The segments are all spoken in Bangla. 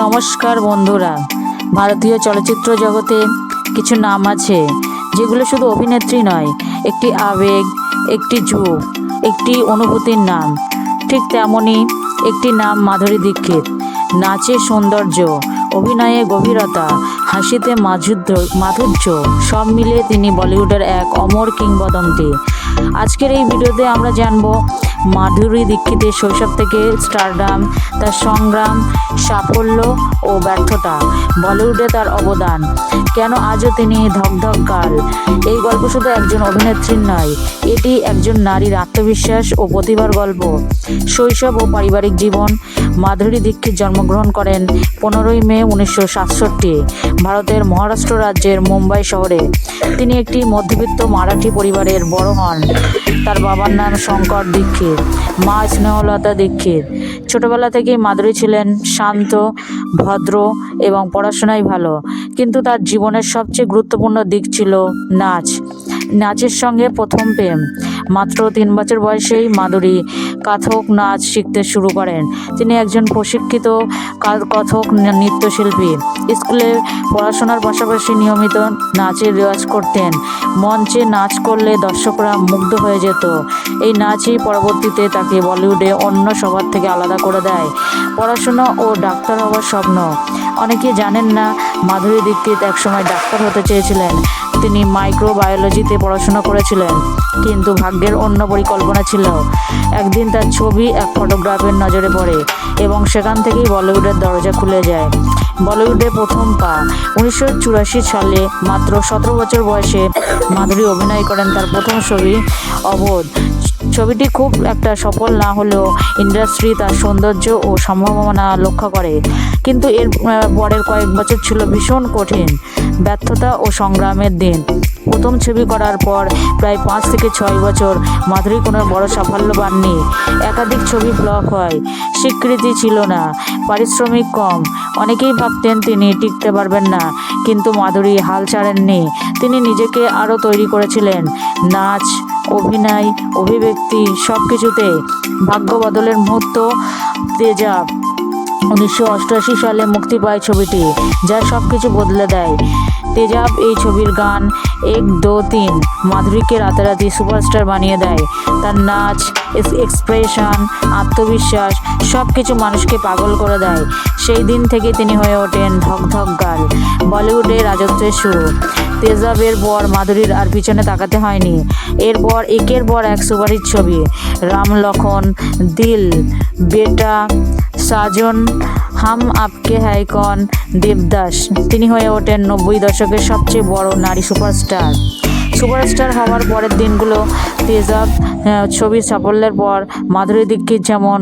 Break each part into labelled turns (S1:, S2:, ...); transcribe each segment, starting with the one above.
S1: নমস্কার বন্ধুরা। ভারতীয় চলচ্চিত্র জগতে কিছু নাম আছে, যেগুলো শুধু অভিনেত্রী নয়, একটি আবেগ, একটি যুগ, একটি অনুভূতির নাম। ঠিক তেমনই একটি নাম মাধুরী দীক্ষিত। নাচে সৌন্দর্য, অভিনয়ে গভীরতা, হাসিতে মাধুর্য মাধুর্য, সব মিলিয়ে তিনি বলিউডের এক অমর কিংবদন্তি। আজকের এই ভিডিওতে আমরা জানব মাধুরী দীক্ষিতের শৈশব থেকে স্টারডাম, তার সংগ্রাম, সাফল্য ও ব্যর্থতা, বলিউডে তার অবদান। কেন আজও তিনি ধকধক কাল? এই গল্প শুধু একজন অভিনেত্রীর নয়, এটি একজন নারীর আত্মবিশ্বাস ও প্রতিভার গল্প। শৈশব ও পারিবারিক জীবন মাধুরী দীক্ষিত জন্মগ্রহণ করেন পনেরোই মে উনিশশো সাতষট্টি ভারতের মহারাষ্ট্র রাজ্যের মুম্বাই শহরে। তিনি একটি মধ্যবিত্ত মারাঠি পরিবারের বড় হন। তার বাবার নাম শঙ্কর দীক্ষিত, মা স্নেহলতা দীক্ষিত। ছোটবেলা থেকেই মাধুরী ছিলেন শান্ত, ভদ্র এবং পড়াশোনায় ভালো। কিন্তু তার জীবনের সবচেয়ে গুরুত্বপূর্ণ দিক ছিল নাচ। নাচের সঙ্গে প্রথম প্রেম। মাত্র তিন বছর বয়সেই মাধুরী কথক নাচ শিখতে শুরু করেন। তিনি একজন প্রশিক্ষিত কথক নৃত্যশিল্পী। স্কুলে পড়াশোনার পাশাপাশি নিয়মিত নাচের রেওয়াজ করতেন। মঞ্চে নাচ করলে দর্শকরা মুগ্ধ হয়ে যেত। এই নাচই পরবর্তীতে তাকে বলিউডে অন্য সবার থেকে আলাদা করে দেয়। পড়াশোনা ও ডাক্তার হওয়ার স্বপ্ন। অনেকে জানেন না মাধুরী দীক্ষিত একসময় ডাক্তার হতে চেয়েছিলেন। তিনি মাইক্রোবায়োলজিতে পড়াশোনা করেছিলেন। কিন্তু ভাগ্যের অন্য পরিকল্পনা ছিল। একদিন তার ছবি এক ফটোগ্রাফের নজরে পড়ে এবং সেখান থেকেই বলিউডের দরজা খুলে যায়। বলিউডে প্রথম পা। উনিশশো চুরাশি সালে মাত্র সতেরো বছর বয়সে মাধুরী অভিনয় করেন তার প্রথম ছবি অবোধ। ছবিটি খুব একটা সফল না হলেও ইন্ডাস্ট্রি তার সৌন্দর্য ও সম্ভাবনা লক্ষ্য করে। কিন্তু এর পরের কয়েক বছর ছিল ভীষণ কঠিন, ব্যর্থতা ও সংগ্রামের দিন। প্রথম ছবি করার পর প্রায় পাঁচ থেকে ছয় বছর মাধুরী কোনো বড় সাফল্য পাননি। একাধিক ছবি ফ্লপ হয়, স্বীকৃতি ছিল না, পারিশ্রমিক কম। অনেকেই ভাবতেন তিনি টিকতে পারবেন না, কিন্তু মাধুরী হাল ছাড়েননি। তিনি নিজেকে আরও তৈরি করেছিলেন, নাচ অভিনয়, অভিব্যক্তি সব কিছুতে ভাগ্য বদলের মুহূর্ত তেজাব উনিশশো অষ্টআশি সালে মুক্তি পায় ছবিটি, যা সব কিছু বদলে দেয়। তেজাব এই ছবির গান এক, দো, তিন মাধুরীকে রাতারাতি সুপারস্টার বানিয়ে দেয়। তার নাচ এক্সপ্রেশন, আত্মবিশ্বাস সব কিছু মানুষকে পাগল করে দেয়। সেই দিন থেকে তিনি হয়ে ওঠেন ধক ধক গাল বলিউডে রাজত্বের শুরু। তেজাবের পর মাধুরীর আর পিছনে তাকাতে হয়নি। এরপর একের পর এক সুপারির ছবি। রাম লখন দিল, বেটা, সাজন, হাম আপকে হাইকন দেবদাস। তিনি হয়ে ওঠেন নব্বই দশকের সবচেয়ে বড় নারী সুপারস্টার। সুপারস্টার হওয়ার পরের দিনগুলো তেজাব ছবির সাফল্যের পর মাধুরী দীক্ষিত যেমন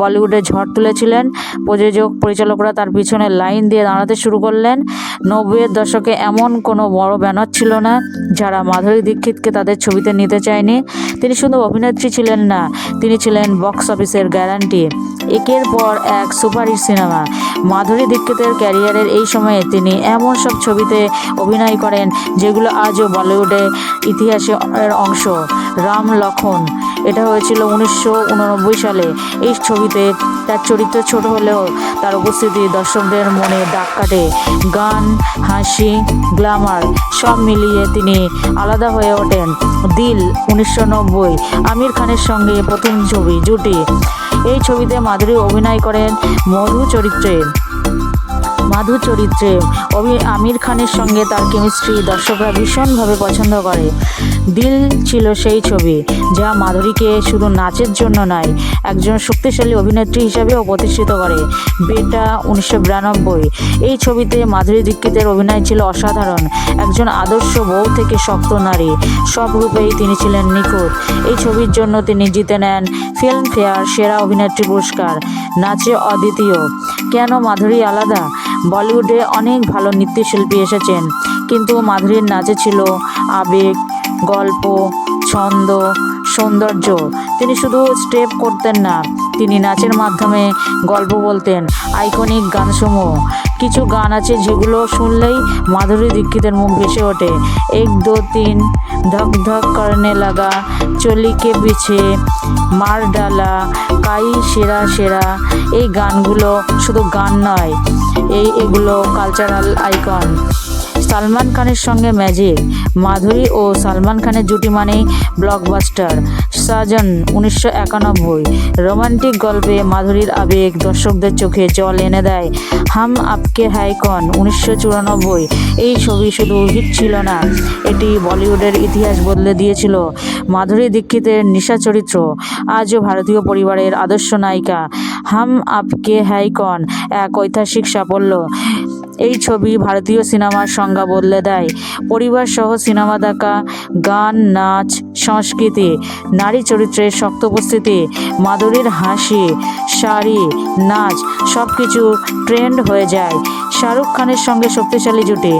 S1: বলিউডে ঝড় তুলেছিলেন, প্রযোজক পরিচালকরা তার পিছনে লাইন দিয়ে দাঁড়াতে শুরু করলেন। নব্বইয়ের দশকে এমন কোনো বড় ব্যানার ছিল না যারা মাধুরী দীক্ষিতকে তাদের ছবিতে নিতে চায়নি। তিনি শুধু অভিনেত্রী ছিলেন না, তিনি ছিলেন বক্স অফিসের গ্যারান্টি। একের পর এক সুপারহিট সিনেমা। মাধুরী দীক্ষিতের ক্যারিয়ারের এই সময়ে তিনি এমন সব ছবিতে অভিনয় করেন যেগুলো আজও বলিউডে ইতিহাসের অংশ। রাম লখন এটা হয়েছিল উনিশশো উননব্বই সালে। এই ছবিতে তার চরিত্র ছোট হলেও তার উপস্থিতি দর্শকদের মনে দাগ কাটে। গান, হাসি, গ্ল্যামার সব মিলিয়ে তিনি আলাদা হয়ে ওঠেন। দিল, উনিশশো নব্বই, আমির খানের সঙ্গে প্রথম ছবি, জুটি। এই ছবিতে মাধুরী অভিনয় করেন মধু চরিত্রে। মাধু চরিত্রে। আমির খানের সঙ্গে তার কেমিস্ট্রি দর্শকরা ভীষণভাবে পছন্দ করে। দিল ছিল সেই ছবি, যা মাধুরীকে শুধু নাচের জন্য নয়, একজন শক্তিশালী অভিনেত্রী হিসাবেও প্রতিষ্ঠিত করে। বেটা উনিশশো বিরানব্বই, এই ছবিতে মাধুরী দীক্ষিতের অভিনয় ছিল অসাধারণ। একজন আদর্শ বউ থেকে শক্ত নারী, সব রূপেই তিনি ছিলেন নিখুঁত। এই ছবির জন্য তিনি জিতে নেন ফিল্মফেয়ার সেরা অভিনেত্রী পুরস্কার। নাচে অদ্বিতীয়, কেন মাধুরী আলাদা? বলিউডে অনেক ভালো নৃত্যশিল্পী এসেছেন। কিন্তু মাধুরীর নাচে ছিল আবেগ গল্প ছন্দ সৌন্দর্য। তিনি শুধু স্টেপ করতেন না, তিনি নাচের মাধ্যমে গল্প বলতেন, আইকনিক গানসমূহ। কিছু গান আছে যেগুলো শুনলেই মাধুরী দীক্ষিতের মুখ ভেসে ওঠে। এক, দো, তিন, ধক ধক করনে লাগা চলিকে পিছে, মার ডালা, কাই সেরা সেরা। এই গানগুলো শুধু গান নয়, এই এগুলো কালচারাল আইকন সালমান খানের সঙ্গে ম্যাজিক মাধুরী ও সালমান খানের জুটি মানেই ব্লকবাস্টার সাজন উনিশশো একানব্বই। রোমান্টিক গল্পে মাধুরীর আবেগ দর্শকদের চোখে জল এনে দেয়। হাম আপকে হাইকন উনিশশো চুরানব্বই। এই ছবি শুধু হিট ছিল না, এটি বলিউডের ইতিহাস বদলে দিয়েছিল। মাধুরী দীক্ষিতের নিশা চরিত্র, আজও ভারতীয় পরিবারের আদর্শ নায়িকা। হাম আপকে হাইকন এক ঐতিহাসিক সাফল্য। এই ছবি ভারতীয় সিনেমার সংজ্ঞা বদলে দেয়। পরিবার সহ সিনেমা দেখা, গান, নাচ, সংস্কৃতি, নারী চরিত্রের শক্ত উপস্থিতি মাধুরীর হাসি, শাড়ি, নাচ সব কিছু ট্রেন্ড হয়ে যায়। শাহরুখ খানের সঙ্গে শক্তিশালী জুটি।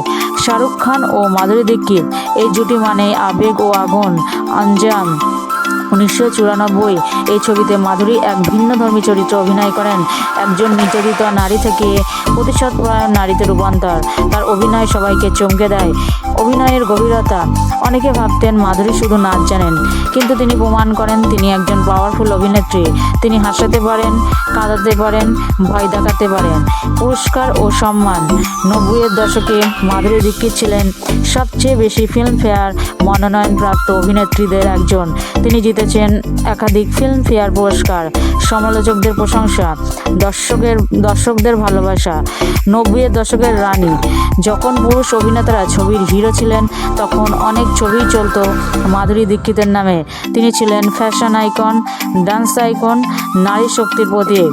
S1: শাহরুখ খান ও মাধুরী দীক্ষিত। এই জুটি মানে আবেগ ও আগুন, আঞ্জাম। উনিশশো চুরানব্বই এই ছবিতে মাধুরী এক ভিন্ন ভিন্নধর্মী চরিত্রে অভিনয় করেন। একজন নির্যাতিত নারী থেকে প্রতিশোধপরায়ণ নারীতে রূপান্তর। তার অভিনয় সবাইকে চমকে দেয়। অভিনয়ের গভীরতা। অনেকে ভাবতেন মাধুরী শুধু নাচ জানেন, কিন্তু তিনি প্রমাণ করেন তিনি একজন পাওয়ারফুল অভিনেত্রী। তিনি হাসাতে পারেন, কাঁদাতে পারেন, ভয় দেখাতে পারেন। পুরস্কার ও সম্মান। নব্বইয়ের দশকে মাধুরী দীক্ষিত ছিলেন সবচেয়ে বেশি ফিল্মফেয়ার মনোনয়নপ্রাপ্ত অভিনেত্রীদের একজন। তিনি জিতেছেন একাধিক ফিল্মফেয়ার পুরস্কার। সমালোচকদের প্রশংসা। দর্শকের, দর্শকদের ভালোবাসা, নব্বইয়ের দশকের রানী। যখন পুরুষ অভিনেতারা ছবির হিরো ছিলেন, তখন অনেক ছবি চলত মাধুরী দীক্ষিতের নামে। তিনি ছিলেন ফ্যাশন আইকন ডান্স আইকন নারী শক্তির প্রতীক।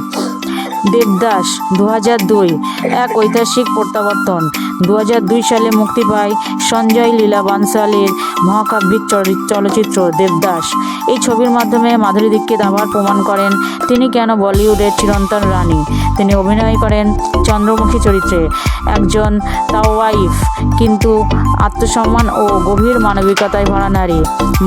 S1: দেবদাস দু হাজার দুই, এক ঐতিহাসিক প্রত্যাবর্তন। দু হাজার দুই সালে মুক্তি পায় সঞ্জয় লীলা বানসালের মহাকাব্যিক চলচ্চিত্র দেবদাস। এই ছবির মাধ্যমে মাধুরী দীক্ষিত আবার প্রমাণ করেন তিনি কেন বলিউডের চিরন্তন রানী। তিনি অভিনয় করেন চন্দ্রমুখী চরিত্রে। একজন তাওয়াইফ, কিন্তু আত্মসম্মান ও গভীর মানবিকতায় ভরা নারী।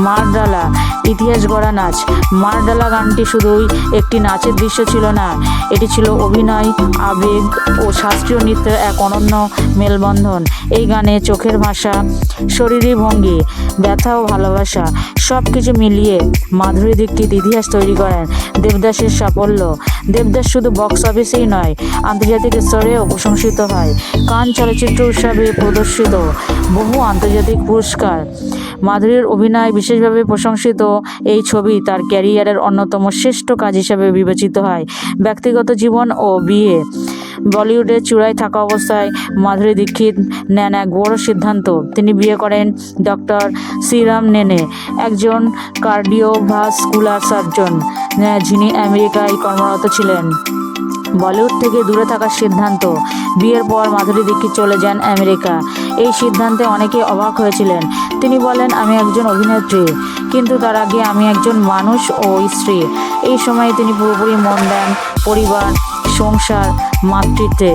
S1: মারডালা, ইতিহাস গড়া নাচ। মারডালা গানটি শুধুই একটি নাচের দৃশ্য ছিল না, এটি ছিল অভিনয়, আবেগ ও শাস্ত্রীয় নৃত্যের এক অনন্য মেলবন্ধন। এই গানে চোখের ভাষা শরীরী ভঙ্গি, ব্যথা ও ভালোবাসা সব কিছু মিলিয়ে মাধুরী দীক্ষিত ইতিহাস তৈরি করেন। দেবদাসের সাফল্য, দেবদাস শুধু বক্স অফিসেই নয়, আন্তর্জাতিক স্তরেও প্রশংসিত হয়। কান চলচ্চিত্র উৎসবে প্রদর্শিত বহু আন্তর্জাতিক পুরস্কার। মাধুরীর অভিনয় বিশেষভাবে প্রশংসিত। এই ছবি তার ক্যারিয়ারের অন্যতম শ্রেষ্ঠ কাজ হিসাবে বিবেচিত হয়। ব্যক্তিগত জীবন ও বিয়ে। বলিউডের চূড়ায় থাকা অবস্থায় মাধুরী দীক্ষিত নেন এক বড় সিদ্ধান্ত। তিনি বিয়ে করেন ডক্টর শ্রীরাম নেনে, একজন কার্ডিওভাস্কুলার সার্জন, যিনি আমেরিকায় কর্মরত ছিলেন। বলিউড থেকে দূরে থাকার সিদ্ধান্ত। বিয়ের পর মাধুরী দীক্ষিত চলে যান আমেরিকা। এই সিদ্ধান্তে অনেকে অবাক হয়েছিলেন। তিনি বলেন, আমি একজন অভিনেত্রী, কিন্তু তার আগে আমি একজন মানুষ ও স্ত্রী। এই সময়ে তিনি পুরোপুরি মন দেন পরিবার সংসার, মাতৃত্বে।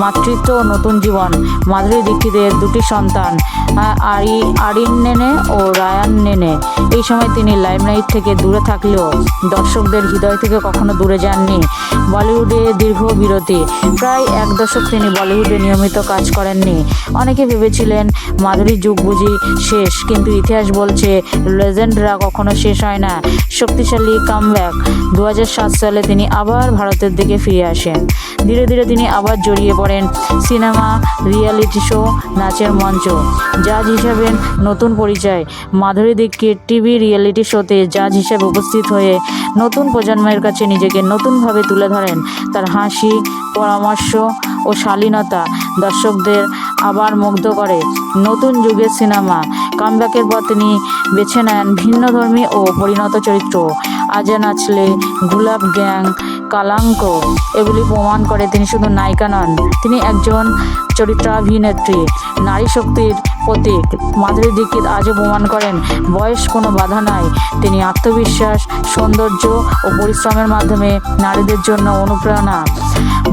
S1: মাতৃত্ব, নতুন জীবন। মাধুরী দীক্ষিতের দুটি সন্তান আরি আরিন নেনে ও রায়ান নেনে। এই সময় তিনি লাইমলাইট থেকে দূরে থাকলেও দর্শকদের হৃদয় থেকে কখনো দূরে যাননি। বলিউডে দীর্ঘ বিরতি। প্রায় এক দশক তিনি বলিউডে নিয়মিত কাজ করেননি। অনেকে ভেবেছিলেন, মাধুরী যুগ বুঝি শেষ, কিন্তু ইতিহাস বলছে, লেজেন্ডরা কখনো শেষ হয় না। শক্তিশালী কামব্যাক। দু হাজার সাত সালে তিনি আবার ভারতের দিকে ফিরে আসেন। ধীরে ধীরে তিনি আবার জড়িয়ে পড়েন সিনেমা, রিয়েলিটি শো, নাচের মঞ্চ। জাজ হিসাবে নতুন পরিচয়। মাধুরী দীক্ষিত টিভি রিয়েলিটি শোতে জাজ হিসেবে উপস্থিত হয়ে নতুন প্রজন্মের কাছে নিজেকে নতুনভাবে তুলে ধরেন। তার হাসি, পরামর্শ ও শালীনতা দর্শকদের আবার মুগ্ধ করে। নতুন যুগের সিনেমা। কামব্যাকের পর তিনি বেছে নেন ভিন্নধর্মী ও পরিণত চরিত্র। আজা নাচলে গুলাব গ্যাং কালাঙ্ক। এগুলি প্রমাণ করে তিনি শুধু নায়িকা নন তিনি একজন চরিত্রাভিনেত্রী। নারী শক্তির প্রতীক। মাধুরী দীক্ষিত আজও প্রমাণ করেন, বয়স কোনো বাধা নাই। তিনি আত্মবিশ্বাস, সৌন্দর্য ও পরিশ্রমের মাধ্যমে নারীদের জন্য অনুপ্রেরণা।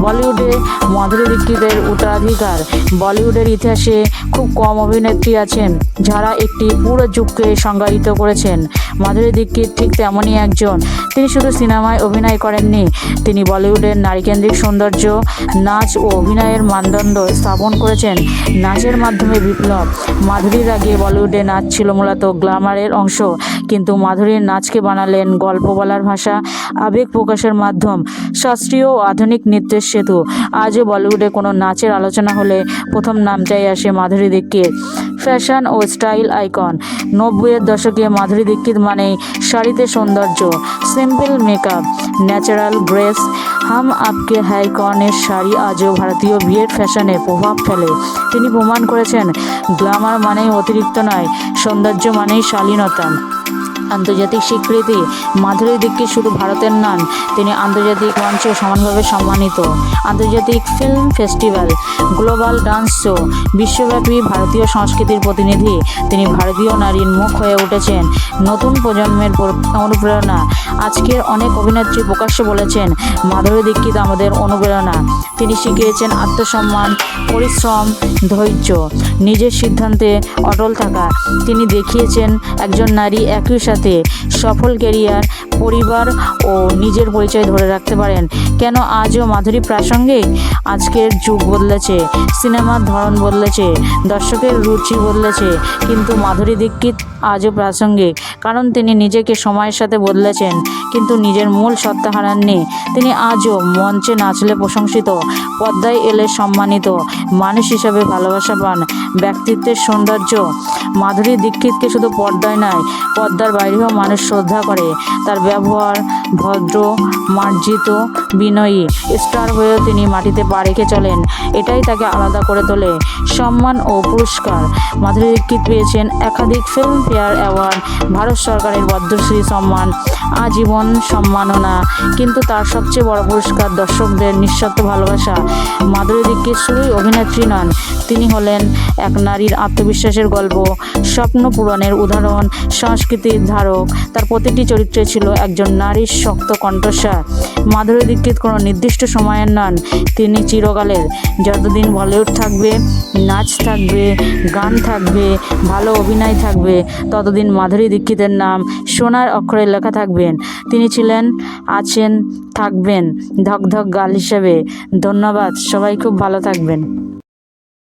S1: বলিউডে মাধুরী দীক্ষিতের উত্তরাধিকার। বলিউডের ইতিহাসে খুব কম অভিনেত্রী আছেন যারা একটি পুরো যুগকে সংজ্ঞায়িত করেছেন। মাধুরী দীক্ষিত ঠিক তেমনই একজন। তিনি শুধু সিনেমায় অভিনয় করেননি, তিনি বলিউডের নারীকেন্দ্রিক সৌন্দর্য, নাচ ও অভিনয়ের মানদণ্ড স্থাপন করেছেন। নাচের মাধ্যমে বিপ্লব। মাধুরীর আগে বলিউডে নাচ ছিল মূলত গ্ল্যামারের অংশ। কিন্তু মাধুরীর নাচকে বানালেন গল্প বলার ভাষা, আবেগ প্রকাশের মাধ্যম, শাস্ত্রীয় ও আধুনিক নৃত্যের সেতু। আজও বলিউডে কোনো নাচের আলোচনা হলে প্রথম নামটাই আসে মাধুরী দীক্ষিত। ফ্যাশন ও স্টাইল আইকন। নব্বইয়ের দশকে মাধুরী দীক্ষিত মানেই শাড়িতে সৌন্দর্য, সিম্পল মেকআপ, ন্যাচারাল গ্রেস হাম আপকে হ্যায় কনের শাড়ি, আজও ভারতীয় বিয়ের ফ্যাশনে প্রভাব ফেলে। তিনি প্রমাণ করেছেন গ্ল্যামার মানেই অতিরিক্ত নয়, সৌন্দর্য মানেই শালীনতা। আন্তর্জাতিক স্বীকৃতি। মাধুরী দীক্ষিত শুধু ভারতের নন, তিনি আন্তর্জাতিক মঞ্চে সমানভাবে সম্মানিত। আন্তর্জাতিক film festival, global dance show, বিশ্বব্যাপী ভারতীয় সংস্কৃতির প্রতিনিধি, তিনি ভারতীয় নারীর মুখ হয়ে উঠেছেন। নতুন প্রজন্মের অনুপ্রেরণা। আজকের অনেক অভিনেত্রী প্রকাশ্যে বলেছেন মাধুরী দীক্ষিত আমাদের অনুপ্রেরণা। তিনি শিখিয়েছেন আত্মসম্মান, পরিশ্রম, ধৈর্য, নিজের সিদ্ধান্তে অটল থাকা। তিনি দেখিয়েছেন, একজন নারী একই সাথে সফল ক্যারিয়ার, পরিবার ও নিজের পরিচয় ধরে রাখতে পারেন। কেন আজও মাধুরী প্রাসঙ্গিক? আজকের যুগ বদলেছে, সিনেমার ধরন বদলেছে, দর্শকের রুচি বদলেছে, কিন্তু মাধুরী দীক্ষিত আজও প্রাসঙ্গিক। কারণ তিনি নিজেকে সময়ের সাথে বদলেছেন, কিন্তু নিজের মূল সত্তা হারাননি। তিনি আজও মঞ্চে নাচলে প্রশংসিত, পদ্মায় এলে সম্মানিত, মানুষ হিসাবে ভালোবাসা পান, ব্যক্তিত্বের সৌন্দর্য। মাধুরী দীক্ষিতকে শুধু পর্দায় নয় পর্দার বাইরেও মানুষ শ্রদ্ধা করে। তার ব্যবহার ভদ্র, মার্জিত, বিনয়ী। স্টার হয়েও তিনি মাটিতে পা রেখে চলেন। এটাই তাকে আলাদা করে তোলে। সম্মান ও পুরস্কার। মাধুরী দীক্ষিত পেয়েছেন একাধিক ফিল্ম ফেয়ার অ্যাওয়ার্ড। ভারত সরকারের পদ্মশ্রী সম্মান, আজীবন সম্মাননা। কিন্তু তার সবচেয়ে বড় পুরস্কার দর্শকদের নিঃস্বার্থ ভালোবাসা। মাধুরী দীক্ষিত শুধুই অভিনেত্রী নন, তিনি হলেন এক নারীর আত্মবিশ্বাসের গল্প। স্বপ্ন পূরণের উদাহরণ, সংস্কৃতির ধারক। তার প্রতিটি চরিত্রে ছিল একজন নারীর শক্ত কণ্ঠস্বর। মাধুরী দীক্ষিত কোনো নির্দিষ্ট সময়ের নন। তিনি চিরকালের। যতদিন বলিউড থাকবে, নাচ থাকবে, গান থাকবে, ভালো অভিনয় থাকবে, ততদিন মাধুরী দীক্ষিতের নাম সোনার অক্ষরে লেখা থাকবেন। তিনি ছিলেন, আছেন, থাকবেন। ধক ধক গাল হিসেবে। ধন্যবাদ। সবাই খুব ভালো থাকবেন।